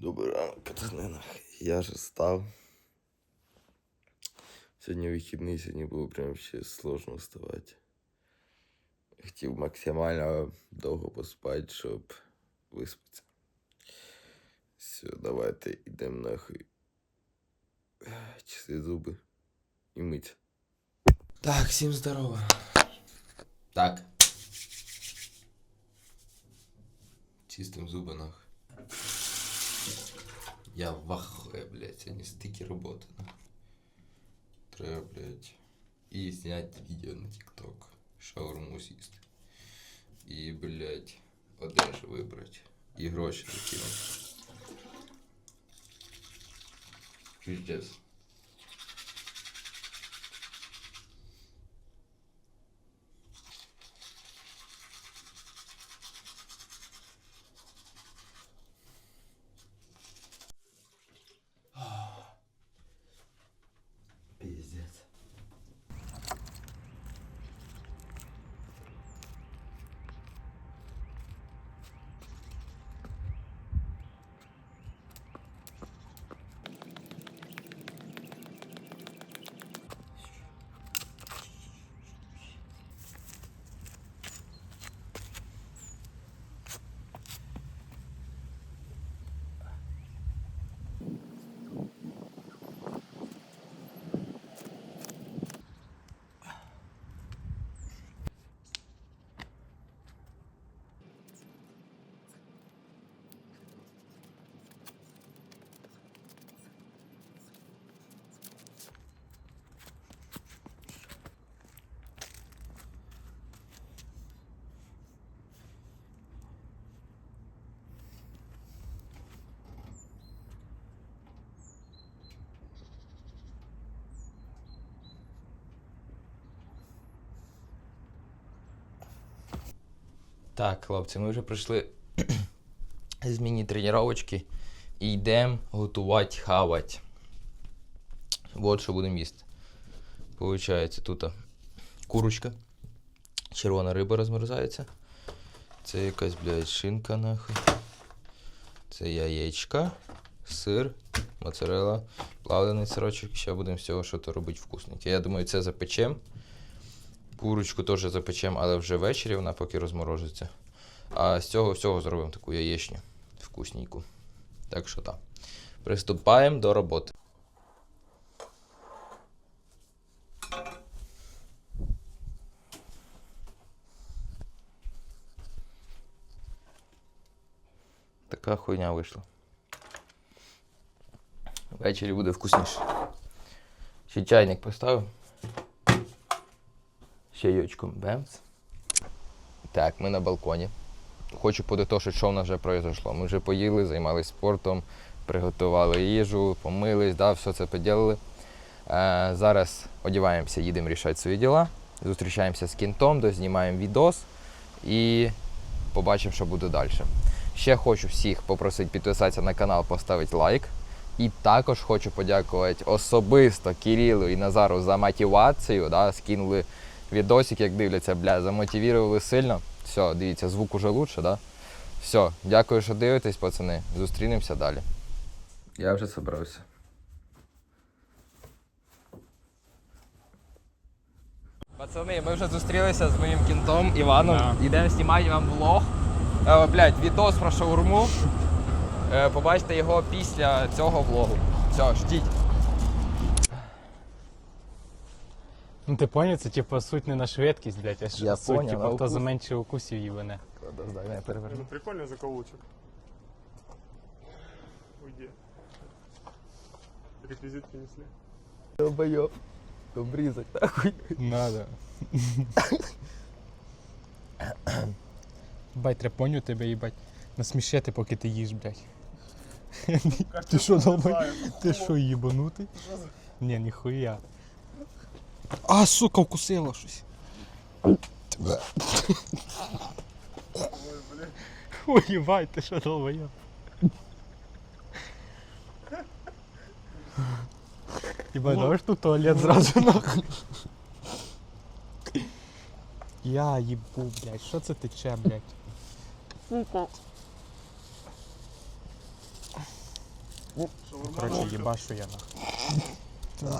Пацани, нахуй, я же став. Сьогодні вихідний, сьогодні було прям ще сложно вставати. Хотів максимально довго поспати, щоб виспатися. Все, давайте йдемо нахуй. Чисти зуби і мить. Так, всім здорово. Так. Чистим зуби нахуй. Я в ахуе, блядь, сьогодні стільки роботи. нахуй. Треба, блядь, і зняти відео на TikTok. Шаурму з'їсти. І, блядь, одежу вибрати. І гроші закинути. Пиздец. Так, хлопці, ми вже пройшли змінні тренувачки і йдемо готувати хавати. От що будемо їсти. Получається, тут курочка, червона риба розмерзається. Це якась, блядь, шинка нахуй. Це яєчка, сир, моцарелла, плавлений сирочок. Ще будемо з цього щось робити вкусненьке. Я думаю, це запечем. Курочку теж запечемо, але вже ввечері вона поки розморожиться. А з цього всього зробимо таку яєчню вкусненьку. Так що так. Приступаємо до роботи. Така хуйня вийшла. Ввечері буде вкусніше. Ще чайник поставив. Ще бемц. Так, ми на балконі. Хочу подитошити, що в нас вже произошло. Ми вже поїли, займалися спортом, приготували їжу, помились, да, все це поділили. Е, зараз одягаємося, їдемо рішати свої діла. Зустрічаємося з кінтом, дознімаємо відос і побачимо, що буде далі. Ще хочу всіх попросити підписатися на канал, поставити лайк. І також хочу подякувати особисто Кирилу і Назару за мотивацію. Да, скинули відосик, як дивляться, бля, замотивували сильно. Все, дивіться, звук уже лучше, да? Все, дякую, що дивитесь, пацани. Зустрінемося далі. Я вже зібрався. Пацани, ми вже зустрілися з моїм кінтом Іваном. Йдемо знімати вам влог. Е, блядь, відос про шаурму. Е, побачите його після цього влогу. Все, ждіть. Ну ти поняв, це типу суть не на швидкість, блядь, а Я суть, поняв, типу, на хто вкус. за менше укусів їбане. Дай я переверну. Ну, прикольный закоулочек. Уйди. Реквизит принесли. Долбойоб. Обрізок, нахуй. Надо. Бать, трепоню тебе, їбать. Насмішити, поки ти їш, блядь. Ти що, долбой? Ти що, їбанутий? Ні, ніхуя. А, сука, вкусила щось. Ой, їбать, ти що, долбоєб? Єбать, давай ж тут туалет зразу нахуй. Я їбу, блядь, що це тече, блядь? Коротше, їбашу я нахуй.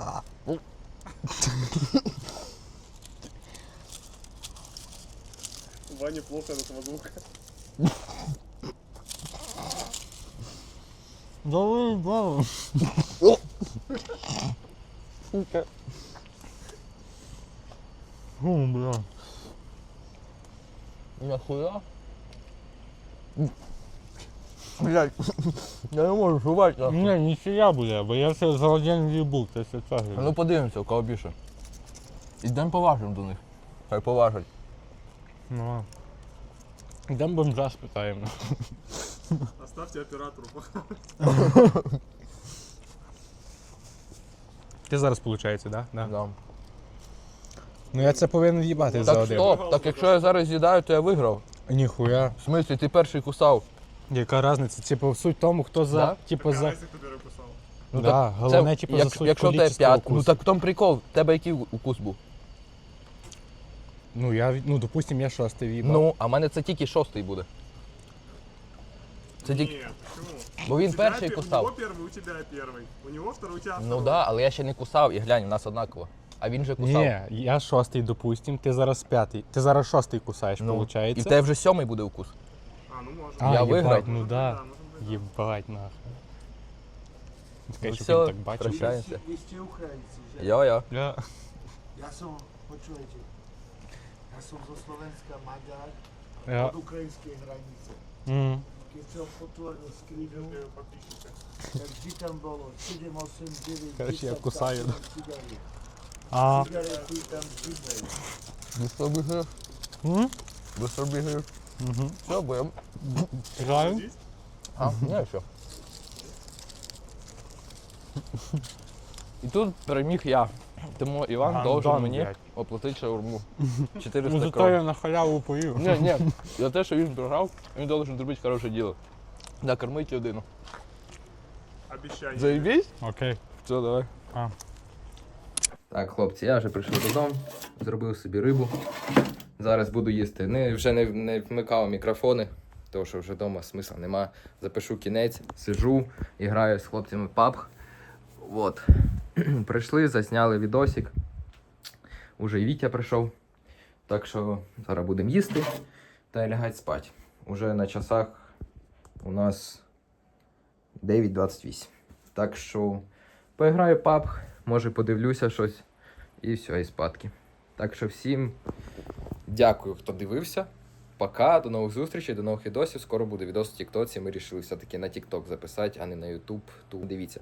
Ване плохо от этого звука. Давай, давай. О, бля. Нахуя? Блять, я не можу жувати. нахуй. Ні, ніхуя, бля, бо я все за один їбу, це все А так. Ну подивимося, у кого більше. Ідемо поважимо до них. Хай поважать. Ну. Йдемо бомжа спитаємо. Оставьте оператору. Ти зараз виходить, так? Да? Да. Да. Ну я це повинен їбати за Так один. стоп, так якщо я зараз з'їдаю, то я виграв. Ніхуя. В смислі, ти перший кусав. Яка різниця? Типу, суть в тому, хто за. Да? Типу, за. Разница, кто первый кусал. Ну, да, так головне, це- типу, як- за суть Якщо в тебе количество п'ять, ну укусів. так в тому прикол, в тебе який укус був? Ну, я, від- ну, допустим, я шостий в'їбав. Ну, а в мене це тільки шостий буде. Це тільки. Нет, почему? Бо У він тебя перший пер- кусав. У него первый, у тебя первый. У него второй, у тебя Ну второй. да, але я ще не кусав, і глянь, у нас однаково. А він же кусав. Ні, я шостий, допустим, ти зараз п'ятий. Ти зараз шостий кусаєш, ну, виходить. і в тебе вже сьомий буде укус. А, ну может. А, Я їбать, виграв. ну Может, да. может быть, да. Єбать нахуй. Чекай, Ну щоб все, він так бачив. прощаємося. Ви сте українці, že? Йо-йо. Я... Ja som, počujete, ja som zo Slovenska Maďar Я... od ukrajinskej hranice. М. Keď som otvoril skriňu, Э, подписчика. tak vždy tam bolo 7, 8, 9, Короче, я 10 кусаю. kartonov cigaret. А. Cigarety tam vždy boli. Быстро бігаєш, М? быстро бігаєш. Мгм. Все, будемо. Граємо? Здесь? А, не, що. І тут переміг я. Тому Іван Гандон, должен мені блядь. оплатити шаурму. Ну, 400 зато крон. я на халяву поїв. Ні, ні. За те, що він програв, він должен зробити хороше діло. Накормити людину. Обещай. Заєбісь? Окей. Все, давай. А. Так, хлопці, я вже прийшов додому, зробив собі рибу. Зараз буду їсти. Не, вже не, не вмикав мікрофони, тому що вже вдома смисла нема. Запишу кінець, сижу граю з хлопцями в От. Прийшли, засняли відосик. Уже і Вітя прийшов. Так що зараз будемо їсти та лягати спати. Уже на часах у нас 9.28. Так що поіграю в може подивлюся щось і все, і спадки. Так що всім дякую, хто дивився. Пока, до нових зустрічей, до нових відосів. Скоро буде відос в Тіктоці. Ми вирішили все-таки на Тікток записати, а не на Ютуб. Дивіться.